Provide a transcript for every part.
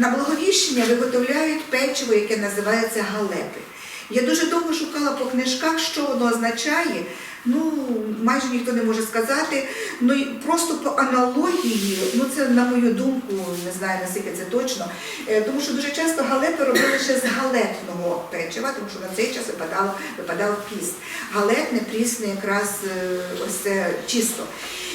На благовіщення виготовляють печиво, яке називається галепи. Я дуже довго шукала по книжках, що воно означає. Ну, майже ніхто не може сказати. Ну просто по аналогії, ну це на мою думку, не знаю наскільки це точно. е, Тому що дуже часто галепи робили ще з галетного печива, тому що на цей час випадало, випадав піст. Галетне, прісне, якраз е, ось це чисто.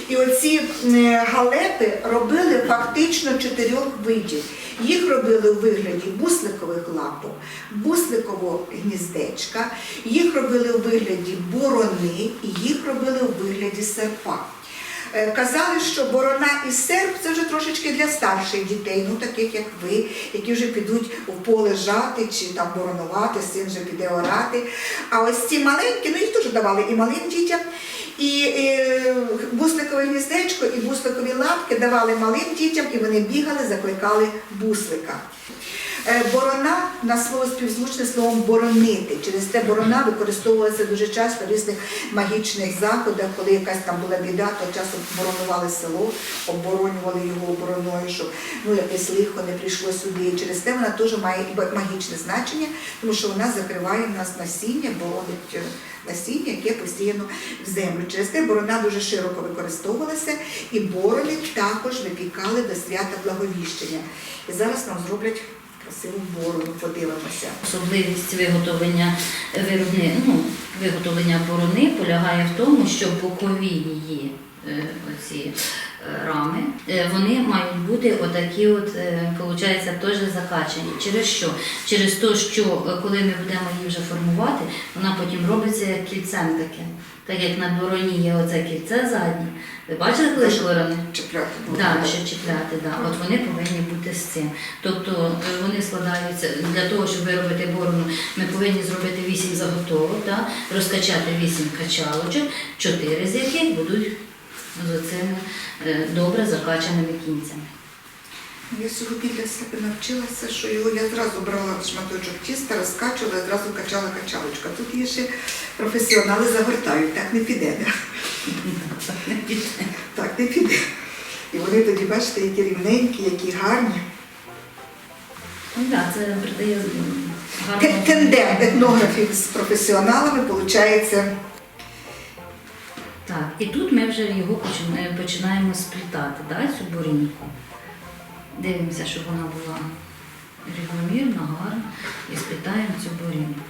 І оці е, галепи робили фактично чотирьох видів. Їх робили у вигляді бусликових лапок, бусликового гніздечка, їх робили у вигляді борони і їх робили у вигляді серпа. Е, Казали, що борона і серп це вже трошечки для старших дітей, ну таких як ви, які вже підуть у поле жати чи там боронувати, син вже піде орати. А ось ці маленькі, ну їх теж давали і малим дітям. І е, бусликове гніздечко і бусликові лапки давали малим дітям, і вони бігали, закликали буслика. Е, Борона на слово співзвучне словом боронити. Через те борона використовувалася дуже часто в різних магічних заходах, коли якась там була біда, то часом боронували село, оборонювали його обороною, щоб ну, якесь лихо не прийшло сюди. І через те вона теж має магічне значення, тому що вона закриває нас насіння, боронить е, насіння, яке посіяно в землю. Через те борона дуже широко використовувалася, і борони також випікали до свята благовіщення. І зараз нам зроблять красиву борону, подивимося. Особливість виготовлення виробни, ну, виготовлення борони полягає в тому, що бокові її е, оці рами, е, вони мають бути отакі, от, е, получається, теж закачані. Через що? Через те, що е, коли ми будемо її вже формувати, вона потім робиться як кільцем таке. Так як на бороні є оце кільце заднє. Ви бачили колись борони? Чіпляти Так, що чіпляти, да. От вони повинні бути з цим. Тобто е, вони складаються для того, щоб виробити борону, ми повинні зробити 8 заготовок, да? розкачати 8 качалочок, 4 з яких будуть з оцими е, добре закачаними кінцями. Я сьогодні для себе навчилася, що його я зразу брала шматочок тіста, розкачувала, зразу качала качалочка. Тут є ще професіонали загортають, так не піде. Так не піде. І вони тоді, бачите, які рівненькі, які гарні. Ну так, це придає Тендем етнографів з професіоналами виходить. Так, і тут ми вже його починаємо, сплітати, да, цю борінку. Дивимося, щоб вона була рівномірна, гарна, і сплітаємо цю борінку.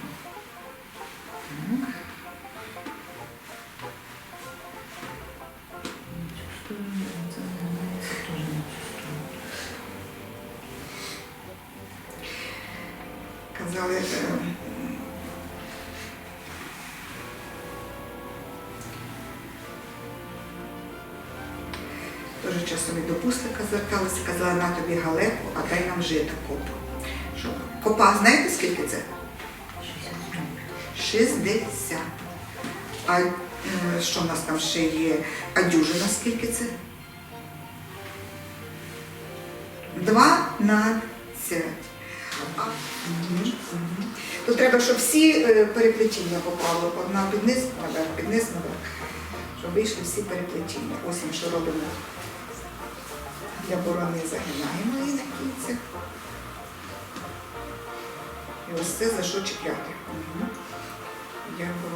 Так. На Дуже часто до пустика зверталися, казали, на тобі галепу, а дай нам жита копу. Що? Копа, знаєте скільки це? 60. А е, що в нас там ще є? А дюжина скільки це? 12. А, мгм, мгм. То треба, щоб всі е, переплетіння попали. Одна під низ, наверх, під низ. Щоб вийшли всі переплетіння. Ось ми що робимо. Для борони загинаємо її на кінцях. І ось це за що чіпляти. Як боронувати.